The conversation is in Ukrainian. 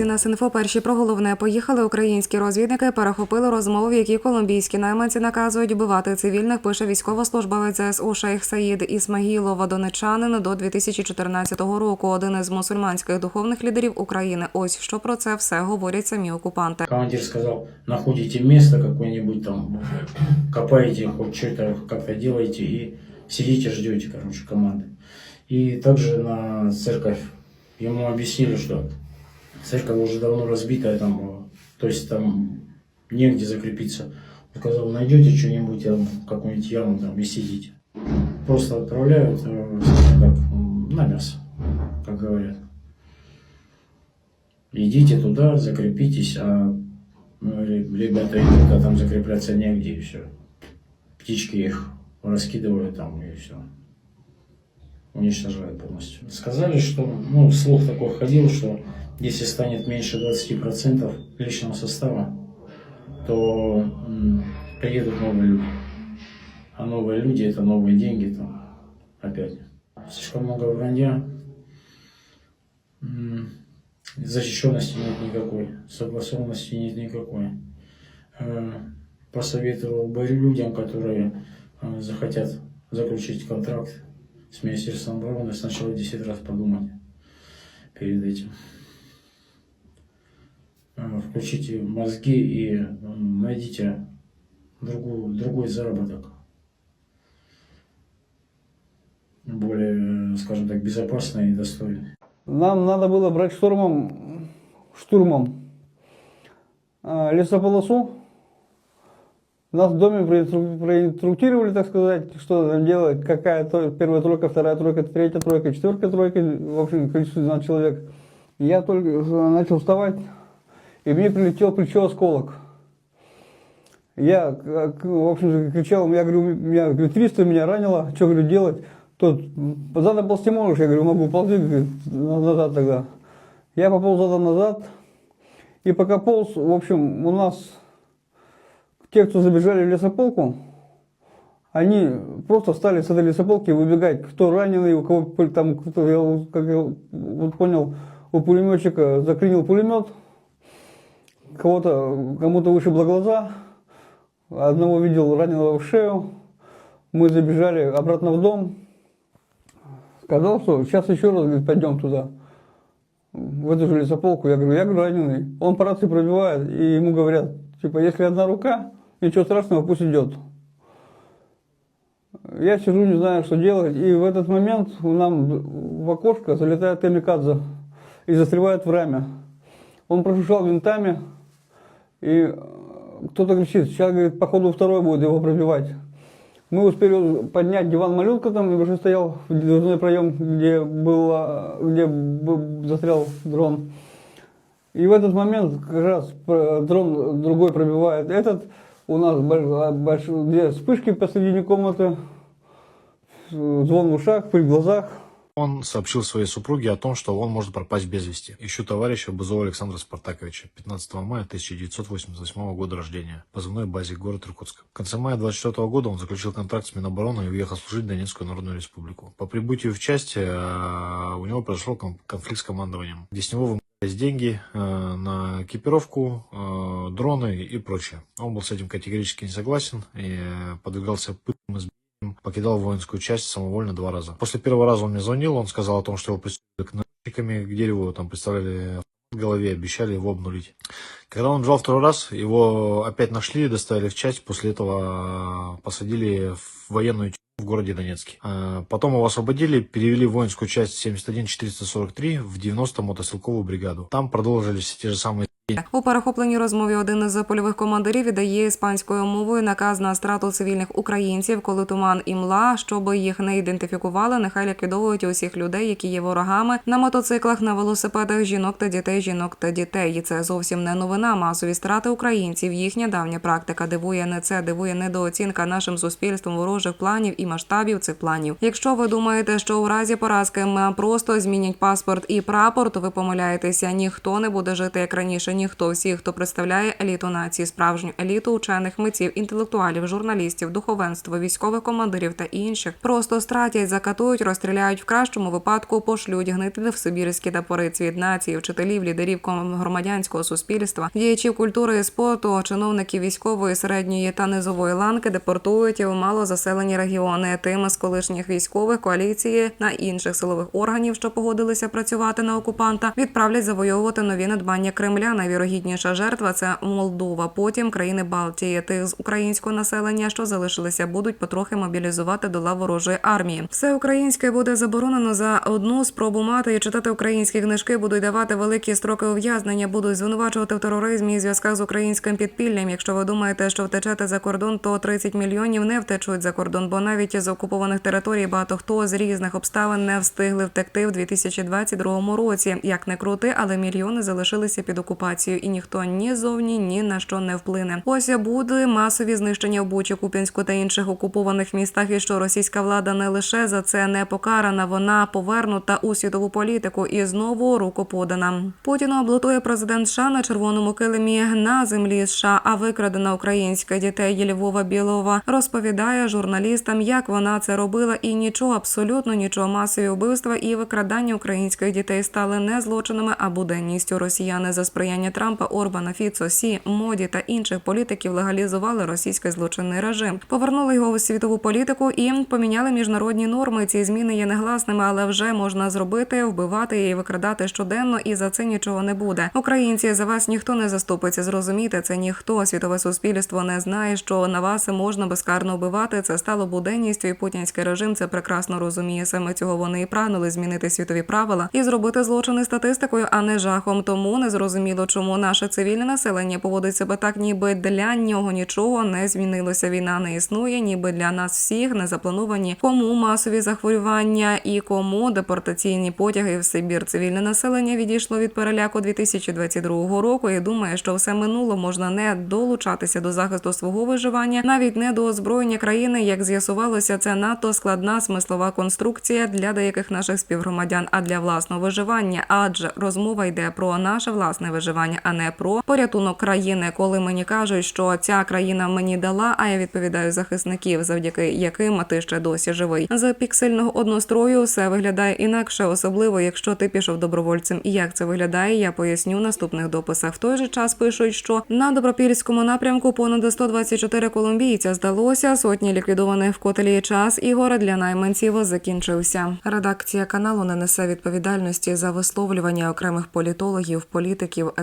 Друзі, на Синфо перші про головне поїхали. Українські розвідники перехопили розмови, в якій колумбійські найманці наказують вбивати цивільних. Пише військовослужбовець ЗСУ Шейх Саїд Ісмагілова, донечанин до 2014 року. Один із мусульманських духовних лідерів України. Ось що про це все говорять самі окупанти. Командир сказал, находите место какое-нибудь там, копаете, хоть что-то как-то делаете и сидите, ждете, короче, команды. И также на церковь ему объяснили, что церковь уже давно разбитая, там, э, то есть там негде закрепиться. Он сказал, найдете что-нибудь, там, какую-нибудь яму там и сидите. Просто отправляют, э, так, м, на мясо, как говорят. Идите туда, закрепитесь, а ну, ре- ребята идут, а там закрепляться негде и все. Птички их раскидывают там и все. Уничтожают полностью. Сказали, что, ну, слух такой ходил, что если станет меньше 20% личного состава, то приедут новые люди. А новые люди это новые деньги там опять. Слишком много вранья. Защищенности нет никакой, согласованности нет никакой. Э, Посоветовал бы людям, которые э, захотят заключить контракт с Министерством обороны, сначала 10 раз подумать перед этим. Включите мозги и найдите другую, другой заработок. Более, скажем так, безопасный и достойный. Нам надо было брать штурмом, штурмом а, лесополосу. Нас в доме проинстру- проинструктировали, так сказать, что надо делать, какая то, первая тройка, вторая тройка, третья тройка, четвертая тройка, в общем, количество 12 человек. Я только начал вставать, и мне прилетел плечо осколок. Я, как, в общем, кричал, я говорю, меня говорю, 300 меня ранило, что, говорю, делать? Тот, задом ползти можешь? Я говорю, могу, говорит, назад тогда. Я пополз задом назад, и пока полз, в общем, у нас те, кто забежали в лесополку, они просто стали с этой лесополки выбегать, кто раненый, у кого там, кто, я, как я вот понял, у пулеметчика заклинил пулемет, кого-то, кому-то вышибло глаза, одного видел раненого в шею, мы забежали обратно в дом, сказал, что сейчас еще раз говорит, пойдем туда, в эту же лесополку. Я говорю, я говорю, раненый. Он по рации пробивает, и ему говорят, типа, если одна рука, ничего страшного, пусть идет. Я сижу, не знаю, что делать, и в этот момент нам в окошко залетает Камикадзе и застревает в раме. Он прошуршал винтами, и э, кто-то кричит, сейчас, говорит, походу второй будет его пробивать. Мы успели поднять диван малютка там, и уже стоял в дверной проем, где, было, где б- застрял дрон. И в этот момент как раз э, дрон другой пробивает этот. У нас больш- больш- две вспышки посредине комнаты, э, звон в ушах, в глазах. Он сообщил своей супруге о том, что он может пропасть без вести. Ищу товарища Бузова Александра Спартаковича, 15 мая 1988 года рождения, позывной базе город Иркутск. В конце мая 24 года он заключил контракт с Минобороны и уехал служить в Донецкую Народную Республику. По прибытию в часть э, у него произошел кон- конфликт с командованием, где с него вымогались деньги э, на экипировку, э, дроны и прочее. Он был с этим категорически не согласен и э, подвергался пыткам покидал воинскую часть самовольно два раза. После первого раза он мне звонил, он сказал о том, что его пристроили к наручниками к дереву, там представляли в голове, обещали его обнулить. Когда он бежал второй раз, его опять нашли, доставили в часть, после этого э, посадили в военную в городе Донецке. Э, Потом его освободили, перевели в воинскую часть 71443 в 90 мотострелковую бригаду. Там продолжились те же самые У перехопленій розмові один із польових командирів віддає іспанською мовою наказ на страту цивільних українців, коли туман і мла, щоб їх не ідентифікували, нехай ліквідовують усіх людей, які є ворогами на мотоциклах, на велосипедах, жінок та дітей, жінок та дітей. І це зовсім не новина. Масові страти українців. Їхня давня практика дивує не це, дивує недооцінка нашим суспільством ворожих планів і масштабів цих планів. Якщо ви думаєте, що у разі поразки ми просто змінять паспорт і прапор, то ви помиляєтеся. Ніхто не буде жити як раніше. Ніхто. Всі, хто представляє еліту нації, справжню еліту учених, митців, інтелектуалів, журналістів, духовенство, військових командирів та інших, просто стратять, закатують, розстріляють в кращому випадку, пошлють гнити в сибірські тапори цвіт нації, вчителів, лідерів громадянського суспільства, діячів культури і спорту, чиновників військової, середньої та низової ланки депортують у малозаселені регіони. Тим з колишніх військових коаліції на інших силових органів, що погодилися працювати на окупанта, відправлять завойовувати нові надбання Кремля. Найвірогідніша жертва це Молдова. Потім країни Балтії. Тих з українського населення, що залишилися, будуть потрохи мобілізувати до лав ворожої армії. Все українське буде заборонено за одну спробу мати і читати українські книжки. Будуть давати великі строки ув'язнення, будуть звинувачувати в тероризмі і зв'язках з українським підпіллям. Якщо ви думаєте, що втечете за кордон, то 30 мільйонів не втечуть за кордон, бо навіть з окупованих територій багато хто з різних обставин не встигли втекти в 2022 році. Як не крути, але мільйони залишилися під окупацією, і ніхто ні зовні ні на що не вплине. Ось буде масові знищення в Бучі, Куп'янську та інших окупованих містах. І що російська влада не лише за це не покарана, вона повернута у світову політику і знову руку подана. Путіна облутує президент США на червоному килимі на землі США, а викрадена українська дітей Львова Білова розповідає журналістам, як вона це робила, і нічого, абсолютно нічого. Масові вбивства і викрадання українських дітей стали не злочинами, а буденністю. Росіяни за сприяння Трампа, Орбана, Фіцо, Сі, Моді та інших політиків легалізували російський злочинний режим, повернули його у світову політику і поміняли міжнародні норми. Ці зміни є негласними, але вже можна зробити, вбивати і викрадати щоденно, і за це нічого не буде. Українці за вас ніхто не заступиться. Зрозуміти це ніхто. Світове суспільство не знає, що на вас можна безкарно вбивати. Це стало буденністю, і путінський режим це прекрасно розуміє. Саме цього вони і прагнули змінити світові правила і зробити злочини статистикою, а не жахом. Тому не зрозуміло, чому наше цивільне населення поводить себе так, ніби для нього нічого не змінилося. Війна не існує, ніби для нас всіх не заплановані кому масові захворювання і кому депортаційні потяги в Сибір. Цивільне населення відійшло від переляку 2022 року і думає, що все минуло можна не долучатися до захисту свого виживання, навіть не до озброєння країни. Як з'ясувалося, це надто складна смислова конструкція для деяких наших співгромадян, а для власного виживання. Адже розмова йде про наше власне виживання, а не про порятунок країни. Коли мені кажуть, що ця країна мені дала, а я відповідаю захисників, завдяки яким ти ще досі живий. За піксельного однострою все виглядає інакше, особливо якщо ти пішов добровольцем. І як це виглядає, я поясню в наступних дописах. В той же час пишуть, що на добропільському напрямку понад 124 колумбійця здалося сотні ліквідованих в котелі час. Ігор для найманців закінчився. Редакція каналу не несе відповідальності за висловлювання окремих політологів, політиків,